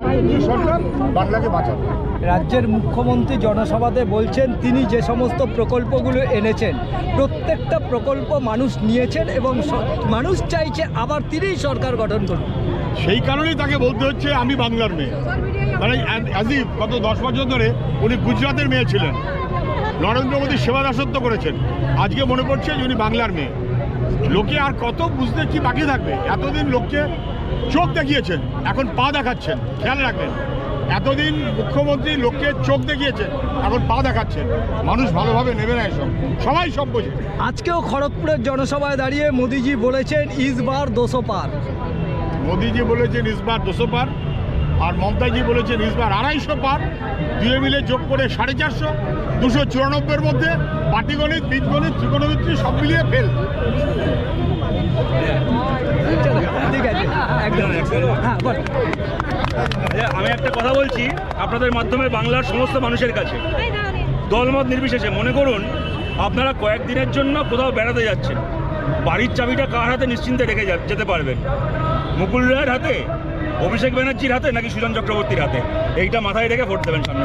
এই সরকার বাংলাকে বাঁচাবে। রাজ্যের মুখ্যমন্ত্রী জনসভাতে বলছেন তিনি যে সমস্ত প্রকল্পগুলো এনেছেন প্রত্যেকটা প্রকল্প মানুষ নিয়েছেন এবং মানুষ চাইছে আবার তিনিই সরকার গঠন করুন। সেই কারণেই তাকে বলতে হচ্ছে আমি বাংলার মেয়ে। মানে অ্যাজিব গত দশ বছর ধরে উনি গুজরাটের মেয়ে ছিলেন। নরেন্দ্র মোদী সেবা দাসত্ব করেছেন। আজকে মনে পড়ছে যে উনি বাংলার মেয়ে। লোকে আর কত বুঝতে কি বাকি থাকবে? এতদিন লোককে চোখ দেখিয়েছেন। এখন পা দেখাচ্ছেন। খেয়াল রাখবেন। এতদিন মুখ্যমন্ত্রী লোককে চোখ দেখিয়েছেন এখন পা দেখাচ্ছেন। মানুষ ভালোভাবে নেবে না এসব। সবাই সব বোঝে। আজকেও খড়গপুরের জনসভায় দাঁড়িয়ে মোদিজি বলেছেন ইসবার দোষো পার। মোদিজি বলেছেন ইসবার দুশো পার। আর মমতাজি বলেছেন ইসবার আড়াইশো পার। দুয়ে মিলে যোগ করে সাড়ে চারশো। দুশো চুরানব্বইয়ের মধ্যে পাটিগণিত বীজগণিত ত্রিকোণমিত্রী সব মিলিয়ে ফেল। হ্যাঁ আমি একটা কথা বলছি, আপনাদের মাধ্যমে বাংলার সমস্ত মানুষের কাছে। দলমত নির্বিশেষে, মনে করুন, আপনারা কয়েকদিনের জন্য কোথাও বেড়াতে যাচ্ছেন। বাড়ির চাবিটা কার হাতে নিশ্চিন্তে রেখে যেতে পারবেন? মুকুল রায়ের হাতে? অভিষেক ব্যানার্জির হাতে? নাকি সুজন চক্রবর্তীর হাতে? এইটা মাথায় রেখে ভোট দেবেন সামনে।